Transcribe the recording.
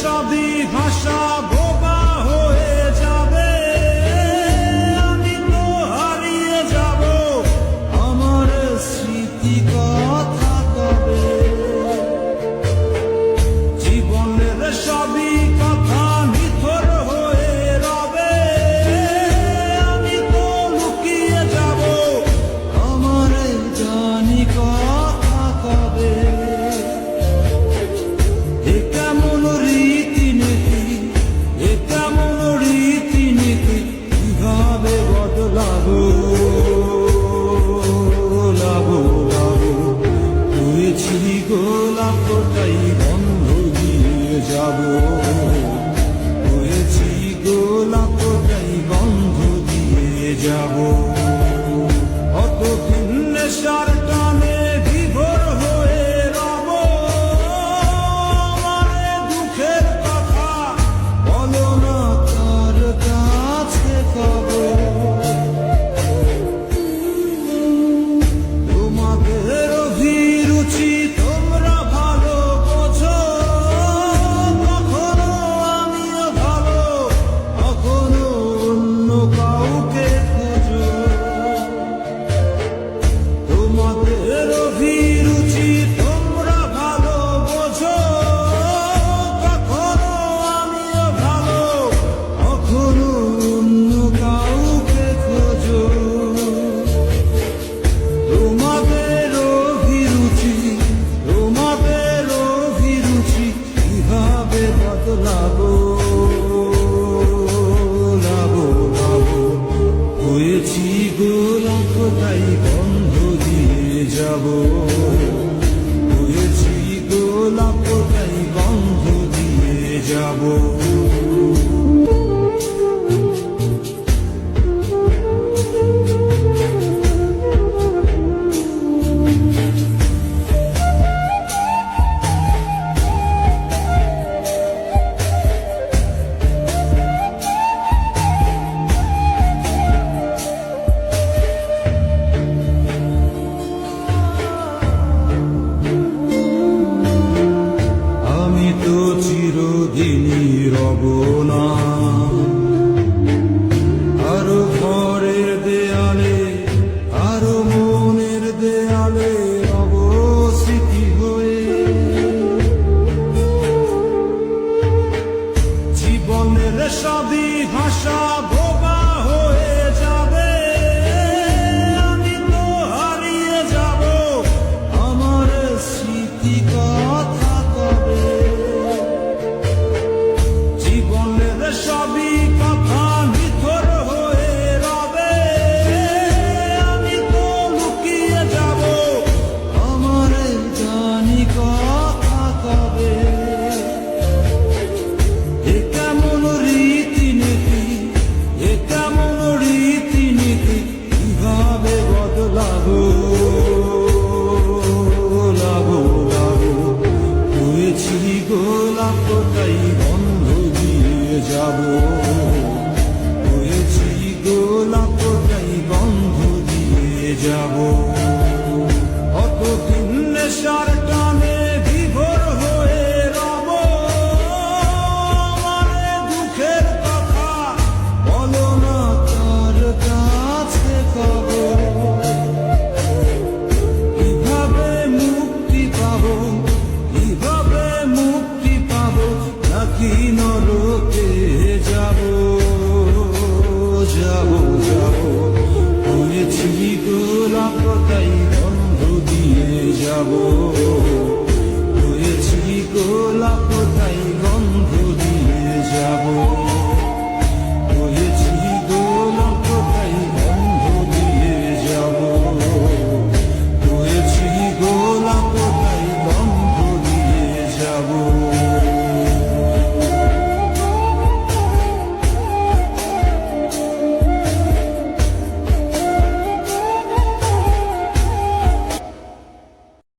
সবই ভাষা গোলাপটাই বন্ধ দিয়ে যাব। হয়েছি গোলাপটাই বন্ধ দিয়ে যাব। যাব। হব না দেয়ালে আরও মনের দেয়ালে অবস্থিতি হয়ে। জীবনের সবই ভাষা যাব। হয়েছি গোলাপটাই বন্ধ দিয়ে যাব।